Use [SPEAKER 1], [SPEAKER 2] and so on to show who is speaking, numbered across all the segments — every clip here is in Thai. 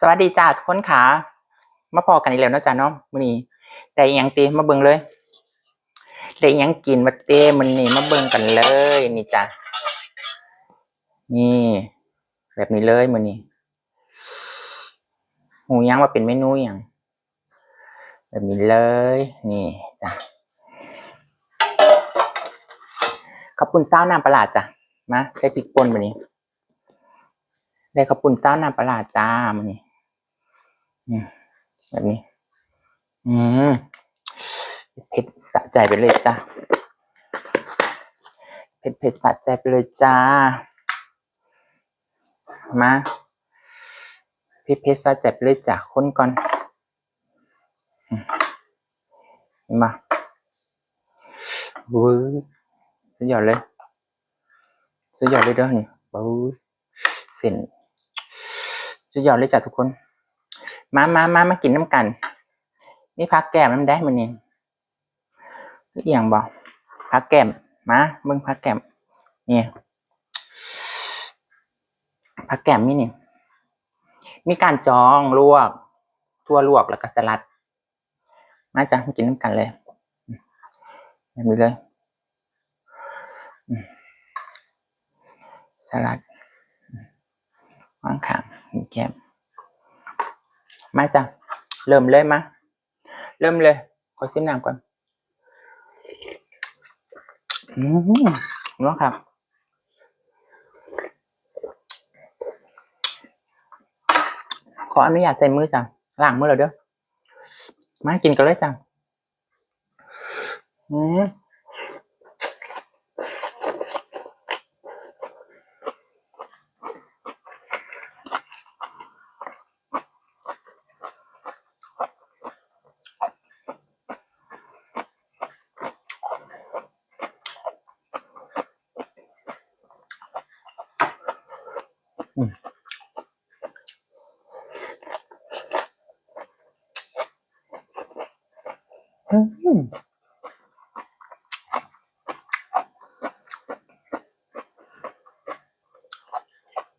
[SPEAKER 1] สวัสดีจ้าทุกคนค่ะมาพอกันอีกแล้วนะจ้าเนาะมื้อนี้ได้อิหยังตีมาเบิ่งเลยได้อิหยังกินมาเต้มื้อนี้มาเบิ่งกันเลยนี่จ้ะนี่ แบบนี้เลยมื้อนี้หูยังว่าเป็นเมนูหยังแบบนี้เลย นี่จ้ะขอบคุณเศร้าน้ำปลาร้าดจ้ะมาใส่พริกป่นมื้อนี้ได้ขอบคุณเศร้าน้ำปลาร้าดจ้ามื้อนี้ แบบนี้ อืมเผ็ดสะใจไปเลยจ้าเผ็ดเผ็ดสะใจไปเลยจ้า มาเผ็ดเผ็ดสะใจไปเลยจ้าคนก่อนมาบู๊สุดยอดเลยสุดยอดเลยเด้อนี่บู๊เส้นสุดยอดเลยจ้ะทุกคน มามามามากินน้ำกันมีพักแก้มน้ำได้มันนี่อหย่างบอกพักแก้มมาเบิ่งพักแก้มนี่พักแก้มนี่นี่มีการจองลวก ทั่วลวกแล้วก็สลัด มาจ้ะมากินน้ำกันเลยแบบนี้เลยสลัดวางขางแก้ม มาจ้ะเริ่มเลยมาเริ่มเลย ขอซิมน้ำก่อน อืมร้อนครับขออนุญาตใส่มือจ้ะล้างมือแล้วเด้อมากินกันเลยจ้ะอืม น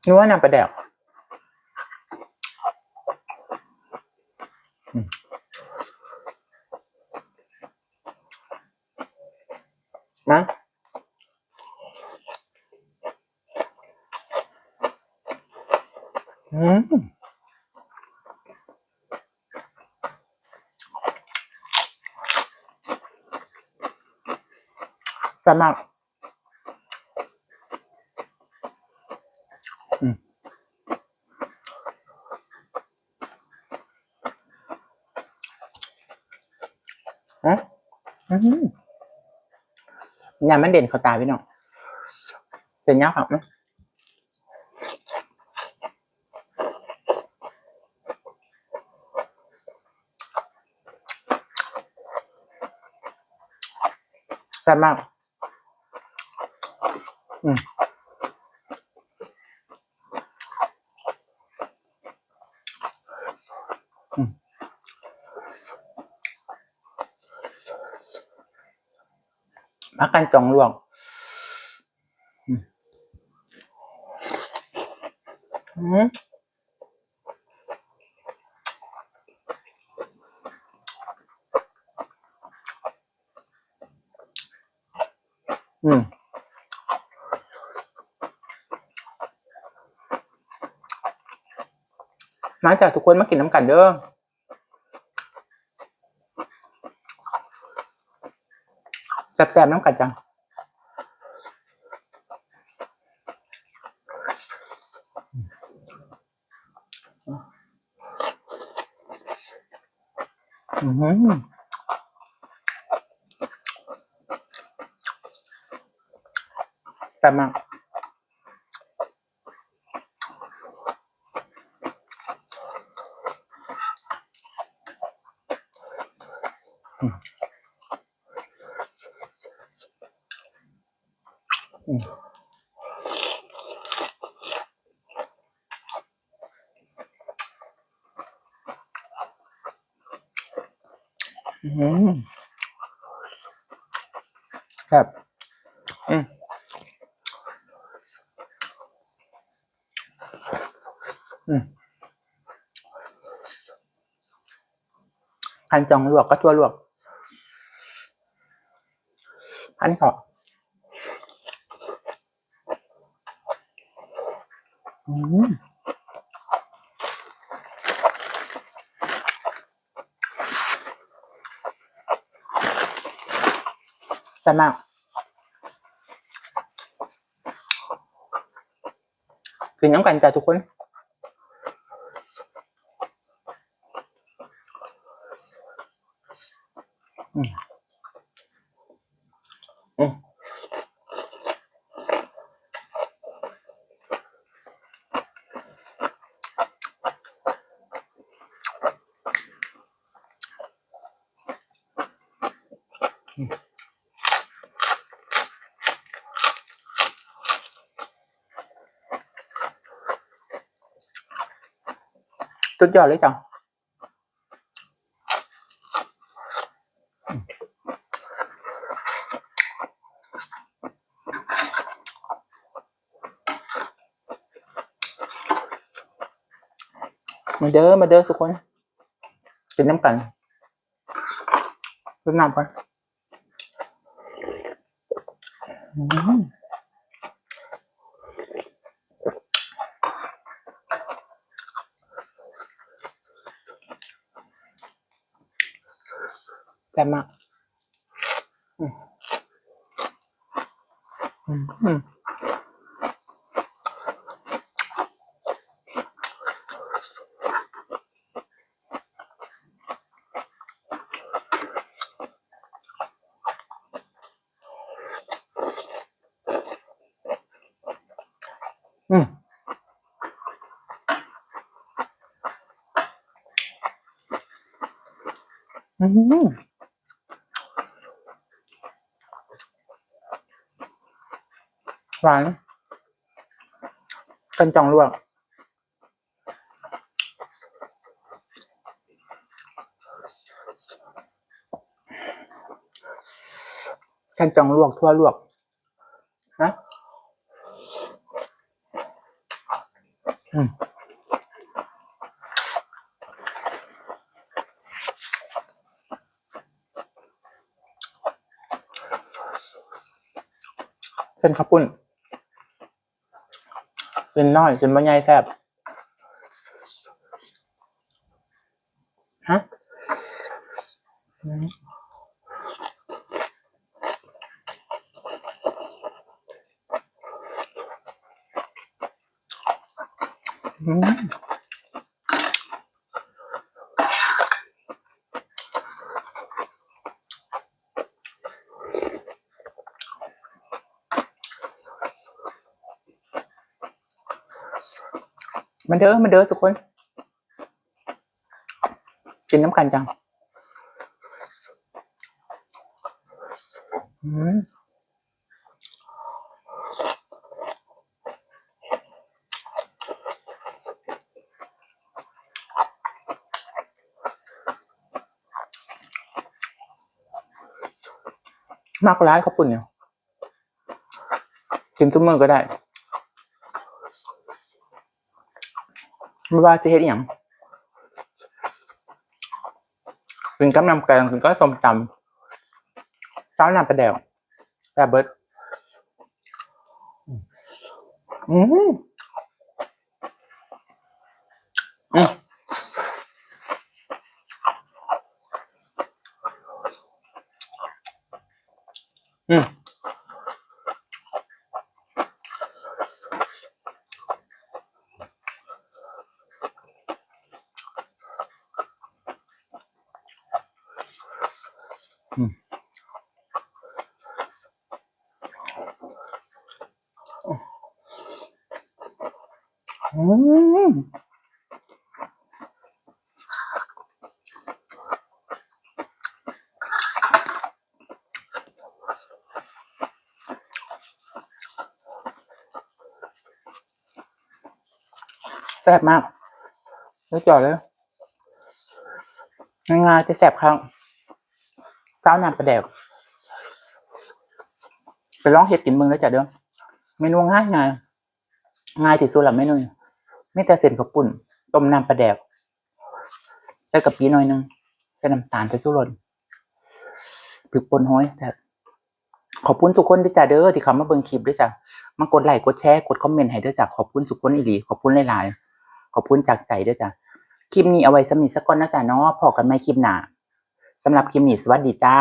[SPEAKER 1] ึกว่าน้ำปลาแดกอืมมาอืม แซ่บมากอืมฮะอืมยามันเด่นเขาตายพี่น้องเป็นยาผักนะแซ่บมากอืมอืม พักกันจองลวกอืมอืมอื มาจากทุกคนมากินน้ำกันเด้อแซ่บๆน้ำกันจังอืมแซ่บมาก อืมอืม ครับ อืมอืมคันจองลวกก็ทั่วลวก อันขออืมแต่บมากกินน้ำกันจ้ะทุกคน อืมอืม สุดยอดเลยจ้ะมาเด้อมาเด้อทุกคนกินน้ำกันกินน้ำกันอืมแซ่บมากอืม อืมอืมอืมอืม หวานกันจองลวกกันจองลวกทั่วลวกนะอืมเป็นข้าวปุ้น เป็นน้อยจนบ่ใหญ่แซ่บฮะอืม มมาเด้อมาเด้อทุกคนกินน้ำกันจังอืมมากร้ายข้าปุ้นเนี่ยกินทุกมื้อก็ได้ ไม่ว่าจะเฮ็ดอหย่างกินกับน้ำแกงกินก็ส้มตำเจ้าน้ำปลาแดวแต่เบิดอืมอืมอืม แซ่บมากนึกจอดเลยง่ายจะแซ่บครั้งเจ้าน้ำปลาแดวไปลองเฮ็ดกินมืองแล้วจ้ะเด้อเมนูง่ายง่ายง่ายที่สุดละเมนูนี้ มีแต่เส้นข้าวปุ้น ต้มน้ำปลาแดกใส่กะปิหน่อยหนึงใส่น้ำตาลใส่ชูรสพริกปนห้อยแต่ขอบคุณทุกคนด้วยจ้ะเด้อที่เขามาเบิ่งคลิปด้วยจ้ะมากดไลค์กดแชร์กดคอมเมนต์ให้ด้วยจ้ะขอบคุณทุกคนอีหลีขอบคุณหลายๆขอบคุณจากใจด้วยจ้ะคลิปนี้เอาไว้สำหรับนิทสักก่อนนะจ๊ะเนาะพอกันใหม่คลิปหน้าสำหรับคลิปนี้สวัสดีจ้า